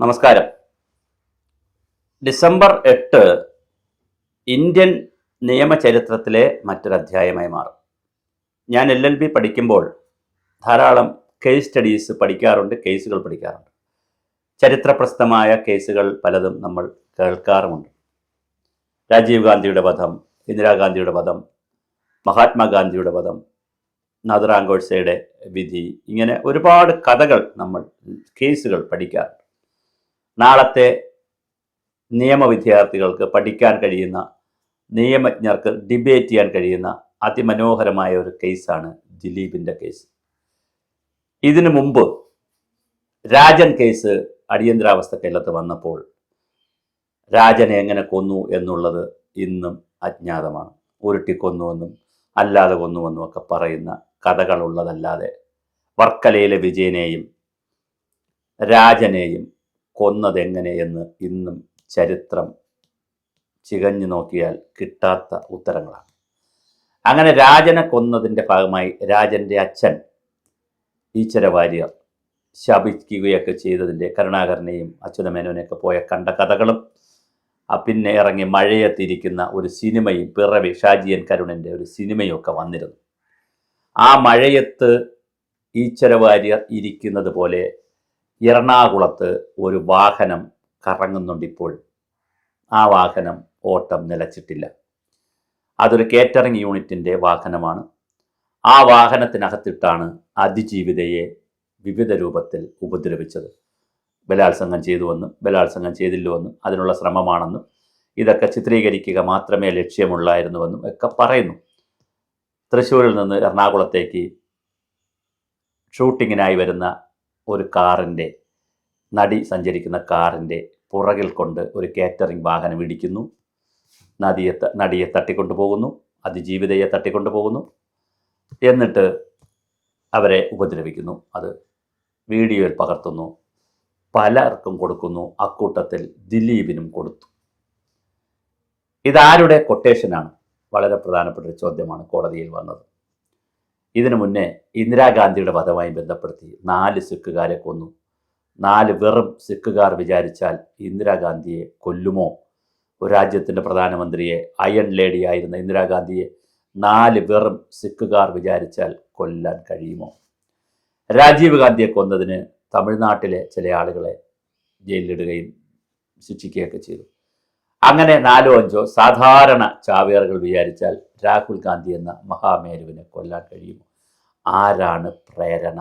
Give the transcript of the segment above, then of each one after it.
നമസ്കാരം. ഡിസംബർ എട്ട് ഇന്ത്യൻ നിയമചരിത്രത്തിലെ മറ്റൊരധ്യായമായി മാറും. ഞാൻ എൽ എൽ ബി പഠിക്കുമ്പോൾ ധാരാളം കേസ് സ്റ്റഡീസ് പഠിക്കാറുണ്ട് കേസുകൾ പഠിക്കാറുണ്ട്. ചരിത്രപ്രസിദ്ധമായ കേസുകൾ പലതും നമ്മൾ കേൾക്കാറുമുണ്ട്. രാജീവ് ഗാന്ധിയുടെ വധം ഇന്ദിരാഗാന്ധിയുടെ വധം മഹാത്മാഗാന്ധിയുടെ വധം നാഥുറാം ഗോഡ്സെയുടെ വിധി ഇങ്ങനെ ഒരുപാട് കഥകൾ നമ്മൾ കേസുകൾ പഠിക്കാറുണ്ട്. നാളത്തെ നിയമ വിദ്യാർത്ഥികൾക്ക് പഠിക്കാൻ കഴിയുന്ന നിയമജ്ഞർക്ക് ഡിബേറ്റ് ചെയ്യാൻ കഴിയുന്ന അതിമനോഹരമായ ഒരു കേസാണ് ദിലീപിന്റെ കേസ്. ഇതിനു മുമ്പ് രാജൻ കേസ് അടിയന്തരാവസ്ഥ കേരളത്തിൽ വന്നപ്പോൾ രാജനെ എങ്ങനെ കൊന്നു എന്നുള്ളത് ഇന്നും അജ്ഞാതമാണ്. ഉരുട്ടിക്കൊന്നുവെന്നും അല്ലാതെ കൊന്നുവെന്നും ഒക്കെ പറയുന്ന കഥകളുള്ളതല്ലാതെ വർക്കലയിലെ വിജയനെയും രാജനെയും കൊന്നതെങ്ങനെ എന്ന് ഇന്നും ചരിത്രം ചികഞ്ഞു നോക്കിയാൽ കിട്ടാത്ത ഉത്തരങ്ങളാണ്. അങ്ങനെ രാജനെ കൊന്നതിന്റെ ഭാഗമായി രാജന്റെ അച്ഛൻ ഈശ്വര വാര്യർ ശപിക്കുകയൊക്കെ ചെയ്തതിന്റെ കരുണാകരനെയും അച്യുതമേനോനെയൊക്കെ പോയ കണ്ട കഥകളും പിന്നെ ഇറങ്ങി മഴയത്തിരിക്കുന്ന ഒരു സിനിമയും പിറവി ഷാജിയൻ കരുണന്റെ ഒരു സിനിമയും ഒക്കെ വന്നിരുന്നു. ആ മഴയത്ത് ഈശ്വര വാര്യർ ഇരിക്കുന്നത് പോലെ എറണാകുളത്ത് ഒരു വാഹനം കറങ്ങുന്നുണ്ട് ഇപ്പോൾ. ആ വാഹനം ഓട്ടം നിലച്ചിട്ടില്ല. അതൊരു കേറ്ററിംഗ് യൂണിറ്റിന്റെ വാഹനമാണ്. ആ വാഹനത്തിനകത്തിട്ടാണ് അതിജീവിതയെ വിവിധ രൂപത്തിൽ ഉപദ്രവിച്ചത്. ബലാത്സംഗം ചെയ്തുവെന്നും ബലാത്സംഗം ചെയ്തില്ലുവെന്നും അതിനുള്ള ശ്രമമാണെന്നും ഇതൊക്കെ ചിത്രീകരിക്കുക മാത്രമേ ലക്ഷ്യമുള്ളായിരുന്നുവെന്നും ഒക്കെ പറയുന്നു. തൃശ്ശൂരിൽ നിന്ന് എറണാകുളത്തേക്ക് ഷൂട്ടിങ്ങിനായി വരുന്ന ഒരു കാറിന്റെ നടി സഞ്ചരിക്കുന്ന കാറിന്റെ പുറകിൽ കൊണ്ട് ഒരു കാറ്ററിംഗ് വാഹനം ഇടിക്കുന്നു. നദിയെ നടിയെ തട്ടിക്കൊണ്ടു പോകുന്നു. അതിജീവിതയെ തട്ടിക്കൊണ്ടു പോകുന്നു. എന്നിട്ട് അവരെ ഉപദ്രവിക്കുന്നു. അത് വീഡിയോയിൽ പകർത്തുന്നു. പലർക്കും കൊടുക്കുന്നു. അക്കൂട്ടത്തിൽ ദിലീപിനും കൊടുത്തു. ഇതാരുടെ കൊട്ടേഷനാണ് വളരെ പ്രധാനപ്പെട്ട ഒരു ചോദ്യമാണ് കോടതിയിൽ വന്നത്. ഇതിനു മുന്നേ ഇന്ദിരാഗാന്ധിയുടെ വധവുമായി ബന്ധപ്പെടുത്തി നാല് സിഖുകാരെ കൊന്നു. നാല് വെറും സിഖുകാർ വിചാരിച്ചാൽ ഇന്ദിരാഗാന്ധിയെ കൊല്ലുമോ? ഒരു രാജ്യത്തിന്റെ പ്രധാനമന്ത്രിയെ അയൺ ലേഡി ആയിരുന്ന ഇന്ദിരാഗാന്ധിയെ നാല് വെറും സിഖുകാർ വിചാരിച്ചാൽ കൊല്ലാൻ കഴിയുമോ? രാജീവ് ഗാന്ധിയെ കൊന്നതിന് തമിഴ്നാട്ടിലെ ചില ആളുകളെ ജയിലിലിടുകയും ശിക്ഷിക്കുകയൊക്കെ ചെയ്തു. അങ്ങനെ നാലോ അഞ്ചോ സാധാരണ ചാവേറുകൾ വിചാരിച്ചാൽ രാഹുൽ ഗാന്ധി എന്ന മഹാമേരുവിനെ കൊല്ലാൻ കഴിയുമോ? ആരാണ് പ്രേരണ?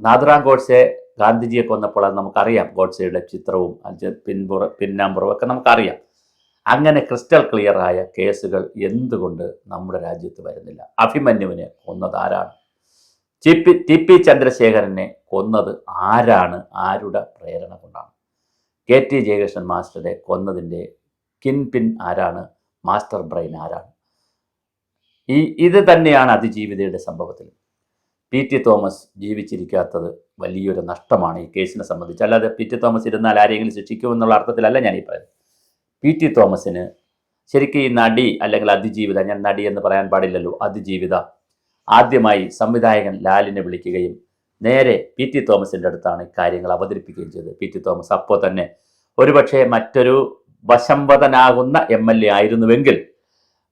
നാദറാം ഗോഡ്സെ ഗാന്ധിജിയെ കൊന്നപ്പോൾ അത് നമുക്കറിയാം. ഗോഡ്സെയുടെ ചിത്രവും പിൻപുറ പിന്നാമ്പുറവും ഒക്കെ നമുക്കറിയാം. അങ്ങനെ ക്രിസ്റ്റൽ ക്ലിയറായ കേസുകൾ എന്തുകൊണ്ട് നമ്മുടെ രാജ്യത്ത് വരുന്നില്ല? അഭിമന്യുവിനെ കൊന്നത് ആരാണ്? ടി പി ടി പി ചന്ദ്രശേഖരനെ കൊന്നത് ആരാണ്? ആരുടെ പ്രേരണ കൊണ്ടാണ്? കെ ടി ജയകൃഷ്ണൻ മാസ്റ്ററെ കൊന്നതിന്റെ കിൻ പിൻ ആരാണ്? മാസ്റ്റർ ബ്രെയിൻ ആരാണ്? ഈ ഇത് തന്നെയാണ് അതിജീവിതയുടെ സംഭവത്തിൽ. പി ടി തോമസ് ജീവിച്ചിരിക്കാത്തത് വലിയൊരു നഷ്ടമാണ് ഈ കേസിനെ സംബന്ധിച്ച്. അല്ലാതെ പി ടി തോമസ് ഇരുന്നാൽ ആരെങ്കിലും ശിക്ഷിക്കുമെന്നുള്ള അർത്ഥത്തിലല്ല ഞാൻ ഈ പറയുന്നത്. പി ടി തോമസിന് ശരിക്കും ഈ നടി അല്ലെങ്കിൽ അതിജീവിത ഞാൻ നടി എന്ന് പറയാൻ പാടില്ലല്ലോ അതിജീവിത. ആദ്യമായി സംവിധായകൻ ലാലിനെ വിളിക്കുകയും നേരെ പി ടി തോമസിന്റെ അടുത്താണ് കാര്യങ്ങൾ അവതരിപ്പിക്കുകയും ചെയ്തത്. പി ടി തോമസ് അപ്പോൾ തന്നെ ഒരുപക്ഷെ മറ്റൊരു വശംവദനാകുന്ന എം എൽ എ ആയിരുന്നുവെങ്കിൽ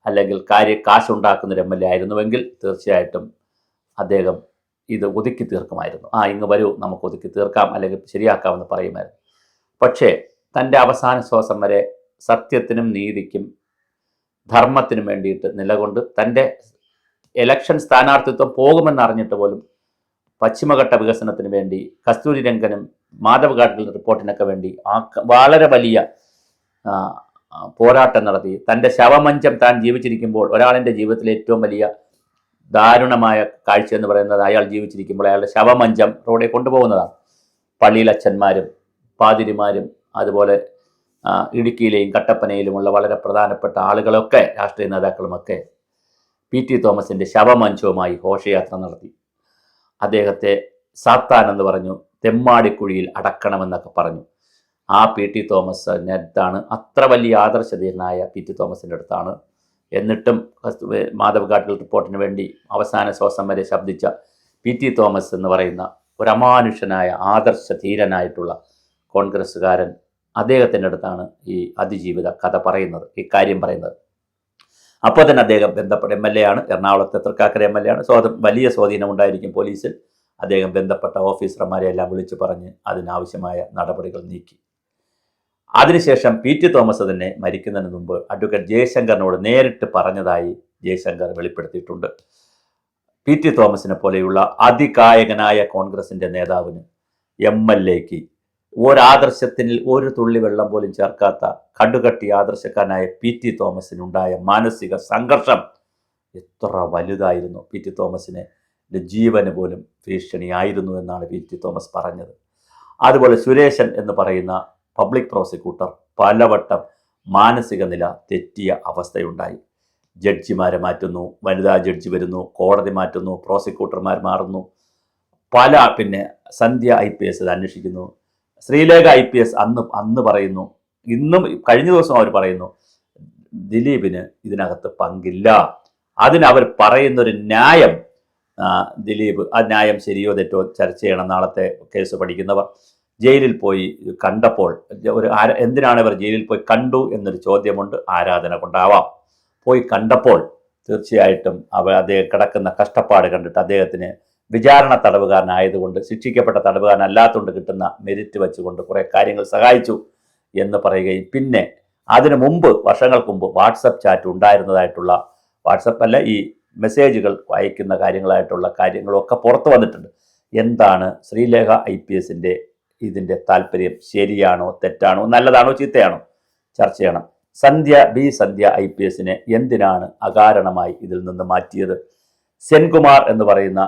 അല്ലെങ്കിൽ കാര്യ കാശുണ്ടാക്കുന്ന ഒരു എം എൽ എ ആയിരുന്നുവെങ്കിൽ തീർച്ചയായിട്ടും അദ്ദേഹം ഇത് ഒതുക്കി തീർക്കുമായിരുന്നു. ആ ഇങ്ങ് വരൂ നമുക്ക് ഒതുക്കി തീർക്കാം അല്ലെങ്കിൽ ശരിയാക്കാമെന്ന് പറയുമായിരുന്നു. പക്ഷേ തന്റെ അവസാന ശ്വാസം വരെ സത്യത്തിനും നീതിക്കും ധർമ്മത്തിനും വേണ്ടിയിട്ട് നിലകൊണ്ട് തന്റെ ഇലക്ഷൻ സ്ഥാനാർത്ഥിത്വം പോകുമെന്നറിഞ്ഞിട്ട് പോലും പശ്ചിമഘട്ട വികസനത്തിന് വേണ്ടി കസ്തൂരി രംഗനും മാധവ് ഗാഡ്ഗിൽ റിപ്പോർട്ടിനൊക്കെ വേണ്ടി ആ വളരെ വലിയ പോരാട്ടം നടത്തി. തന്റെ ശവമഞ്ചം താൻ ജീവിച്ചിരിക്കുമ്പോൾ ഒരാളിന്റെ ജീവിതത്തിലെ ഏറ്റവും വലിയ ദാരുണമായ കാഴ്ച എന്ന് പറയുന്നത് അയാൾ ജീവിച്ചിരിക്കുമ്പോൾ അയാളുടെ ശവമഞ്ചം റോഡിൽ കൊണ്ടുപോകുന്നതാണ്. പള്ളിയിലച്ഛന്മാരും പാതിരിമാരും അതുപോലെ ഇടുക്കിയിലെയും കട്ടപ്പനയിലുമുള്ള വളരെ പ്രധാനപ്പെട്ട ആളുകളൊക്കെ രാഷ്ട്രീയ നേതാക്കളുമൊക്കെ പി ടി തോമസിന്റെ ശവമഞ്ചവുമായി ഘോഷയാത്ര നടത്തി. അദ്ദേഹത്തെ സാത്താൻ എന്ന് പറഞ്ഞു തെമ്മാടിക്കുഴിയിൽ അടക്കണമെന്നൊക്കെ പറഞ്ഞു. ആ പി ടി തോമസ് അടുത്താണ് അത്ര വലിയ ആദർശധീരനായ പി ടി തോമസിന്റെ അടുത്താണ്. എന്നിട്ടും കസ്തു- മാധവ് ഗാഡ്ഗിൽ റിപ്പോർട്ടിന് വേണ്ടി അവസാന ശ്വാസം വരെ ശബ്ദിച്ച പി ടി തോമസ് എന്ന് പറയുന്ന ഒരു അമാനുഷനായ ആദർശധീരനായിട്ടുള്ള കോൺഗ്രസ്സുകാരൻ അദ്ദേഹത്തിന്റെ അടുത്താണ് ഈ അതിജീവിത കഥ പറയുന്നത് ഈ കാര്യം പറയുന്നത്. അപ്പോൾ തന്നെ അദ്ദേഹം ബന്ധപ്പെട്ട എം എൽ എ ആണ്. എറണാകുളത്തെ തൃക്കാക്കര എം എൽ എ ആണ്. സ്വാത വലിയ സ്വാധീനം ഉണ്ടായിരിക്കും പോലീസിൽ. അദ്ദേഹം ബന്ധപ്പെട്ട ഓഫീസർമാരെ എല്ലാം വിളിച്ചു പറഞ്ഞ് അതിനാവശ്യമായ നടപടികൾ നീക്കി. അതിനുശേഷം പി ടി തോമസ് തന്നെ മരിക്കുന്നതിന് മുമ്പ് അഡ്വക്കേറ്റ് ജയശങ്കറിനോട് നേരിട്ട് പറഞ്ഞതായി ജയശങ്കർ വെളിപ്പെടുത്തിയിട്ടുണ്ട്. പി ടി തോമസിനെ പോലെയുള്ള അതികായകനായ കോൺഗ്രസിന്റെ നേതാവിന് എം എൽ എക്ക് ഒരാദർശത്തിൽ ഒരു തുള്ളി വെള്ളം പോലും ചേർക്കാത്ത കടുകട്ടി ആദർശക്കാരനായ പി ടി തോമസിനുണ്ടായ മാനസിക സംഘർഷം എത്ര വലുതായിരുന്നു. പി ടി തോമസിനെ ജീവന് പോലും ഭീഷണിയായിരുന്നു എന്നാണ് പി ടി തോമസ് പറഞ്ഞത്. അതുപോലെ സുരേശൻ എന്ന് പറയുന്ന പബ്ലിക് പ്രോസിക്യൂട്ടർ പലവട്ടം മാനസിക നില തെറ്റിയ അവസ്ഥയുണ്ടായി. ജഡ്ജിമാരെ മാറ്റുന്നു വനിതാ ജഡ്ജി വരുന്നു കോടതി മാറ്റുന്നു പ്രോസിക്യൂട്ടർമാർ മാറുന്നു. പല പിന്നെ സന്ധ്യ ഐ പി എസ് അന്വേഷിക്കുന്നു. ശ്രീലേഖ ഐ പി എസ് അന്ന് അന്ന് പറയുന്നു. ഇന്നും കഴിഞ്ഞ ദിവസം അവർ പറയുന്നു ദിലീപിന് ഇതിനകത്ത് പങ്കില്ല. അതിനവർ അവർ പറയുന്നൊരു ന്യായം ദിലീപ് ആ ന്യായം ശരിയോ തെറ്റോ ചർച്ച ചെയ്യണം. നാളത്തെ കേസ് പഠിക്കുന്നവർ ജയിലിൽ പോയി കണ്ടപ്പോൾ ഒരു എന്തിനാണ് ഇവർ ജയിലിൽ പോയി കണ്ടു എന്നൊരു ചോദ്യമുണ്ട് ആരാധന കൊണ്ടാവാം. പോയി കണ്ടപ്പോൾ തീർച്ചയായിട്ടും അവ അദ്ദേഹം കിടക്കുന്ന കഷ്ടപ്പാട് കണ്ടിട്ട് അദ്ദേഹത്തിന് വിചാരണ തടവുകാരനായതുകൊണ്ട് ശിക്ഷിക്കപ്പെട്ട തടവുകാരനല്ലാത്തതുകൊണ്ട് കിട്ടുന്ന മെരിറ്റ് വെച്ചുകൊണ്ട് കുറേ കാര്യങ്ങൾ സഹായിച്ചു എന്ന് പറയുകയും പിന്നെ അതിനു മുമ്പ് വർഷങ്ങൾക്ക് മുമ്പ് വാട്സപ്പ് ചാറ്റ് ഉണ്ടായിരുന്നതായിട്ടുള്ള വാട്സപ്പ് അല്ല ഈ മെസ്സേജുകൾ അയക്കുന്ന കാര്യങ്ങളായിട്ടുള്ള കാര്യങ്ങളൊക്കെ പുറത്തു വന്നിട്ടുണ്ട്. എന്താണ് ശ്രീലേഖ ഐ പി എസിന്റെ ഇതിന്റെ താല്പര്യം? ശരിയാണോ തെറ്റാണോ നല്ലതാണോ ചീത്തയാണോ? ചർച്ച ചെയ്യണം. Sandhya B Sandhya I P എസിനെ എന്തിനാണ് അകാരണമായി ഇതിൽ നിന്ന് മാറ്റിയത്? സെൻകുമാർ എന്ന് പറയുന്ന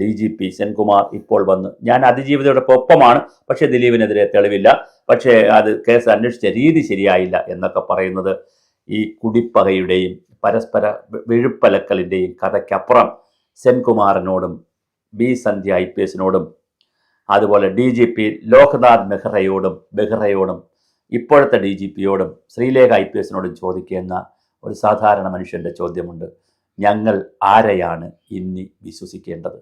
ഡി ജി പി സെൻകുമാർ ഇപ്പോൾ വന്ന്. ഞാൻ അതിജീവിതയുടെ ഒപ്പമാണ് പക്ഷേ ദിലീപിനെതിരെ തെളിവില്ല. പക്ഷേ അത് കേസ് അന്വേഷിച്ച രീതി ശരിയായില്ല എന്നൊക്കെ പറയുന്നത് ഈ കുടിപ്പകയുടെയും പരസ്പര വിഴുപ്പലക്കലിന്റെയും കഥയ്ക്കപ്പുറം സെൻകുമാറിനോടും ബി സന്ധ്യ ഐ പി എസിനോടും അതുപോലെ ഡി ജി പി ലോക്നാഥ് മെഹ്റയോടും ബെഹ്റയോടും ഇപ്പോഴത്തെ ഡി ജി പിയോടും ശ്രീലേഖ ഐ പി എസിനോടും ചോദിക്കുന്ന ഒരു സാധാരണ മനുഷ്യന്റെ ചോദ്യമുണ്ട്. ഞങ്ങൾ ആരെയാണ് ഇനി വിശ്വസിക്കേണ്ടത്?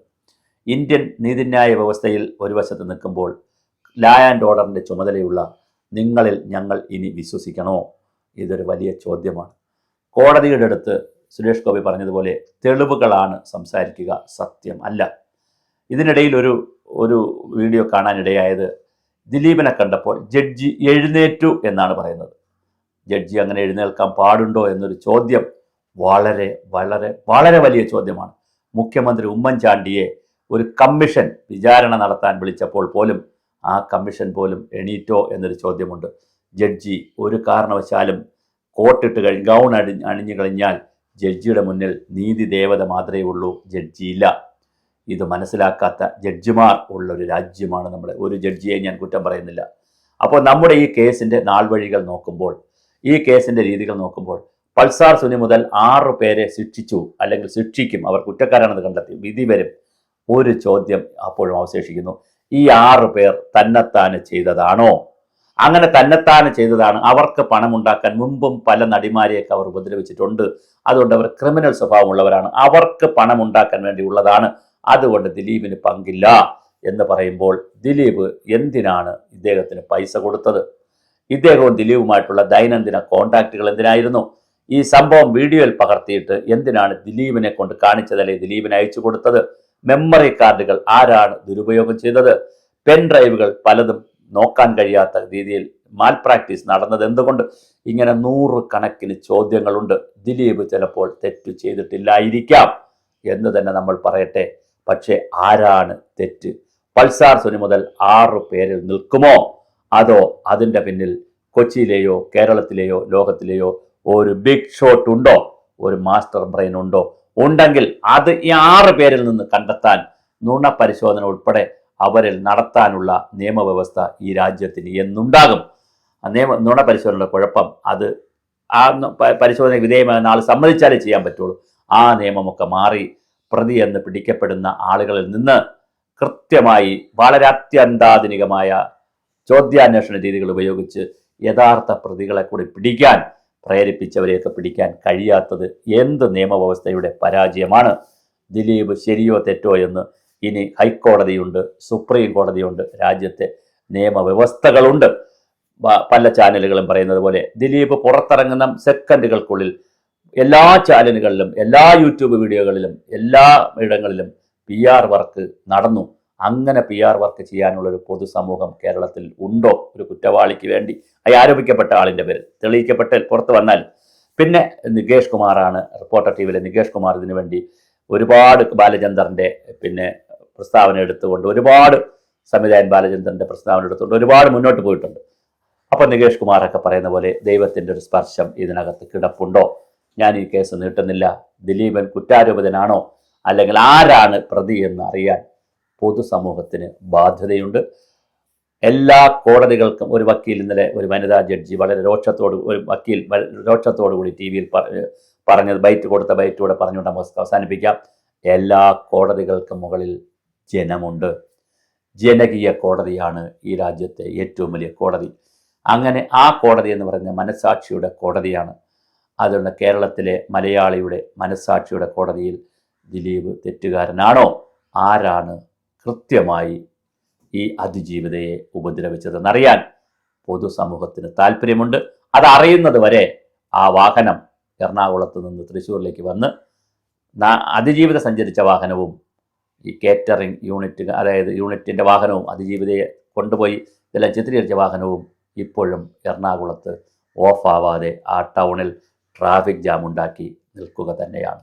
ഇന്ത്യൻ നീതിന്യായ വ്യവസ്ഥയിൽ ഒരു വശത്ത് നിൽക്കുമ്പോൾ ലാ ആൻഡ് ഓർഡറിന്റെ ചുമതലയുള്ള നിങ്ങളിൽ ഞങ്ങൾ ഇനി വിശ്വസിക്കണോ? ഇതൊരു വലിയ ചോദ്യമാണ്. കോടതിയുടെ അടുത്ത് സുരേഷ് ഗോപി പറഞ്ഞതുപോലെ തെളിവുകളാണ് സംസാരിക്കുക സത്യം അല്ല. ഇതിനിടയിൽ ഒരു ഒരു വീഡിയോ കാണാനിടയായത് ദിലീപിനെ കണ്ടപ്പോൾ ജഡ്ജി എഴുന്നേറ്റു എന്നാണ് പറയുന്നത്. ജഡ്ജി അങ്ങനെ എഴുന്നേൽക്കാൻ പാടുണ്ടോ എന്നൊരു ചോദ്യം വളരെ വളരെ വളരെ വലിയ ചോദ്യമാണ്. മുഖ്യമന്ത്രി ഉമ്മൻചാണ്ടിയെ ഒരു കമ്മീഷൻ വിചാരണ നടത്താൻ വിളിച്ചപ്പോൾ പോലും ആ കമ്മീഷൻ പോലും എണീറ്റോ എന്നൊരു ചോദ്യമുണ്ട്. ജഡ്ജി ഒരു കാരണവശാലും കോട്ടിട്ട് കഴിഞ്ഞ് ഗൗൺ അണി അണിഞ്ഞു കഴിഞ്ഞാൽ ജഡ്ജിയുടെ മുന്നിൽ നീതി ദേവത മാത്രമേ ഉള്ളൂ ജഡ്ജിയില്ല ഇത് മനസ്സിലാക്കാത്ത ജഡ്ജിമാർ ഉള്ള ഒരു രാജ്യമാണ് നമ്മുടെ ഒരു ജഡ്ജിയെ ഞാൻ കുറ്റം പറയുന്നില്ല. അപ്പോൾ നമ്മുടെ ഈ കേസിന്റെ നാൾവഴികൾ നോക്കുമ്പോൾ ഈ കേസിന്റെ രീതികൾ നോക്കുമ്പോൾ പൾസാർ സുനി മുതൽ ആറ് പേരെ ശിക്ഷിച്ചു അല്ലെങ്കിൽ ശിക്ഷിക്കും അവർ കുറ്റക്കാരാണെന്ന് കണ്ടെത്തി വിധി വരും. ഒരു ചോദ്യം അപ്പോഴും അവശേഷിക്കുന്നു. ഈ ആറ് പേർ തന്നെത്താന് ചെയ്തതാണോ? അങ്ങനെ തന്നെത്താന് ചെയ്തതാണ്. അവർക്ക് പണമുണ്ടാക്കാൻ മുമ്പും പല നടിമാരെയൊക്കെ അവർ ഉപദ്രവിച്ചിട്ടുണ്ട്. അതുകൊണ്ട് അവർ ക്രിമിനൽ സ്വഭാവമുള്ളവരാണ്. അവർക്ക് പണമുണ്ടാക്കാൻ വേണ്ടി ഉള്ളതാണ്. അതുകൊണ്ട് ദിലീപിന് പങ്കില്ല എന്ന് പറയുമ്പോൾ ദിലീപ് എന്തിനാണ് ഇദ്ദേഹത്തിന് പൈസ കൊടുത്തത്? ഇദ്ദേഹവും ദിലീപുമായിട്ടുള്ള ദൈനംദിന കോണ്ടാക്റ്റുകൾ എന്തിനായിരുന്നു? ഈ സംഭവം വീഡിയോയിൽ പകർത്തിയിട്ട് എന്തിനാണ് ദിലീപിനെ കൊണ്ട് കാണിച്ചതല്ലേ ദിലീപിനെ അയച്ചു കൊടുത്തത്? മെമ്മറി കാർഡുകൾ ആരാണ് ദുരുപയോഗം ചെയ്തത്? പെൻ ഡ്രൈവുകൾ പലതും നോക്കാൻ കഴിയാത്ത രീതിയിൽ മാൽ പ്രാക്ടീസ് നടന്നത് എന്തുകൊണ്ട്? ഇങ്ങനെ നൂറ് കണക്കിന് ചോദ്യങ്ങളുണ്ട്. ദിലീപ് ചിലപ്പോൾ തെറ്റ് ചെയ്തിട്ടില്ലായിരിക്കാം എന്ന് തന്നെ നമ്മൾ പറയട്ടെ. പക്ഷേ ആരാണ് തെറ്റ്? പൾസാർ സുനി മുതൽ ആറ് പേരിൽ നിൽക്കുമോ? അതോ അതിന്റെ പിന്നിൽ കൊച്ചിയിലെയോ കേരളത്തിലെയോ ലോകത്തിലെയോ ഒരു ബിഗ് ഷോട്ട് ഉണ്ടോ? ഒരു മാസ്റ്റർ ബ്രെയിൻ ഉണ്ടോ? ഉണ്ടെങ്കിൽ അത് ഈ ആറ് പേരിൽ നിന്ന് കണ്ടെത്താൻ നുണ പരിശോധന ഉൾപ്പെടെ അവരിൽ നടത്താനുള്ള നിയമവ്യവസ്ഥ ഈ രാജ്യത്തിന് എന്നുണ്ടാകും. നിയമ നുണ പരിശോധനയുടെ കുഴപ്പം അത് ആ പരിശോധന വിധേയമാകുന്ന നാൾ സമ്മതിച്ചാലേ ചെയ്യാൻ പറ്റുള്ളൂ. ആ നിയമമൊക്കെ മാറി പ്രതി എന്ന് പിടിക്കപ്പെടുന്ന ആളുകളിൽ നിന്ന് കൃത്യമായി വളരെ അത്യന്താധുനികമായ ചോദ്യാന്വേഷണ രീതികൾ ഉപയോഗിച്ച് യഥാർത്ഥ പ്രതികളെ കൂടി പിടിക്കാൻ പ്രേരിപ്പിച്ചവരെയൊക്കെ പിടിക്കാൻ കഴിയാത്തത് എന്ത് നിയമവ്യവസ്ഥയുടെ പരാജയമാണ്? ദിലീപ് ശരിയോ തെറ്റോ എന്ന് ഇനി ഹൈക്കോടതിയുണ്ട് സുപ്രീം കോടതിയുണ്ട് രാജ്യത്തെ നിയമവ്യവസ്ഥകളുണ്ട്. പല ചാനലുകളും പറയുന്നത് പോലെ ദിലീപ് പുറത്തിറങ്ങുന്ന സെക്കൻഡുകൾക്കുള്ളിൽ എല്ലാ ചാനലുകളിലും എല്ലാ യൂട്യൂബ് വീഡിയോകളിലും എല്ലാ ഇടങ്ങളിലും പി വർക്ക് നടന്നു. അങ്ങനെ പി ആർ വർക്ക് ചെയ്യാനുള്ള ഒരു പൊതുസമൂഹം കേരളത്തിൽ ഉണ്ടോ? ഒരു കുറ്റവാളിക്ക് വേണ്ടി. ആരോപിക്കപ്പെട്ട ആളിന്റെ പേര്. തെളിയിക്കപ്പെട്ട് പുറത്ത് വന്നാൽ പിന്നെ നികേഷ് കുമാറാണ് റിപ്പോർട്ടർ ടി വിയിലെ നികേഷ് കുമാർ ഇതിനു വേണ്ടി ഒരുപാട് ബാലചന്ദ്രന്റെ പിന്നെ പ്രസ്താവന എടുത്തുകൊണ്ട് ഒരുപാട് സംവിധായകൻ ബാലചന്ദ്രന്റെ പ്രസ്താവന എടുത്തുകൊണ്ട് ഒരുപാട് മുന്നോട്ട് പോയിട്ടുണ്ട്. അപ്പം നികേഷ് കുമാറൊക്കെ പറയുന്ന പോലെ ദൈവത്തിന്റെ ഒരു സ്പർശം ഇതിനകത്ത് കിടപ്പുണ്ടോ? ഞാൻ ഈ കേസ് നീട്ടുന്നില്ല. ദിലീപൻ കുറ്റാരോപിതനാണോ? അല്ലെങ്കിൽ ആരാണ് പ്രതി എന്ന് അറിയാൻ പൊതുസമൂഹത്തിന് ബാധ്യതയുണ്ട്. എല്ലാ കോടതികൾക്കും ഒരു വക്കീൽ ഇന്നലെ ഒരു വനിതാ ജഡ്ജി വളരെ രോക്ഷത്തോട് ഒരു വക്കീൽ രോക്ഷത്തോടു കൂടി ടി വിയിൽ പറഞ്ഞത് ബൈറ്റ് കൊടുത്ത ബൈറ്റോടെ പറഞ്ഞുകൊണ്ട് നമുക്ക് അവസാനിപ്പിക്കാം. എല്ലാ കോടതികൾക്കും മുകളിൽ ജനമുണ്ട്. ജനകീയ കോടതിയാണ് ഈ രാജ്യത്തെ ഏറ്റവും വലിയ കോടതി. അങ്ങനെ ആ കോടതി എന്ന് പറയുന്നത് മനസാക്ഷിയുടെ കോടതിയാണ്. അതുകൊണ്ട് കേരളത്തിലെ മലയാളിയുടെ മനസാക്ഷിയുടെ കോടതിയിൽ ദിലീപ് തെറ്റുകാരനാണോ? ആരാണ് കൃത്യമായി ഈ അതിജീവിതയെ ഉപദ്രവിച്ചതെന്നറിയാൻ പൊതുസമൂഹത്തിന് താല്പര്യമുണ്ട്. അതറിയുന്നത് വരെ ആ വാഹനം എറണാകുളത്ത് നിന്ന് തൃശ്ശൂരിലേക്ക് വന്ന് അതിജീവിത സഞ്ചരിച്ച വാഹനവും ഈ കേറ്ററിംഗ് യൂണിറ്റ് അതായത് യൂണിറ്റിന്റെ വാഹനവും അതിജീവിതയെ കൊണ്ടുപോയി ഇതെല്ലാം ചിത്രീകരിച്ച വാഹനവും ഇപ്പോഴും എറണാകുളത്ത് ഓഫാവാതെ ആ ടൗണിൽ ട്രാഫിക് ജാം ഉണ്ടാക്കി നിൽക്കുക തന്നെയാണ്.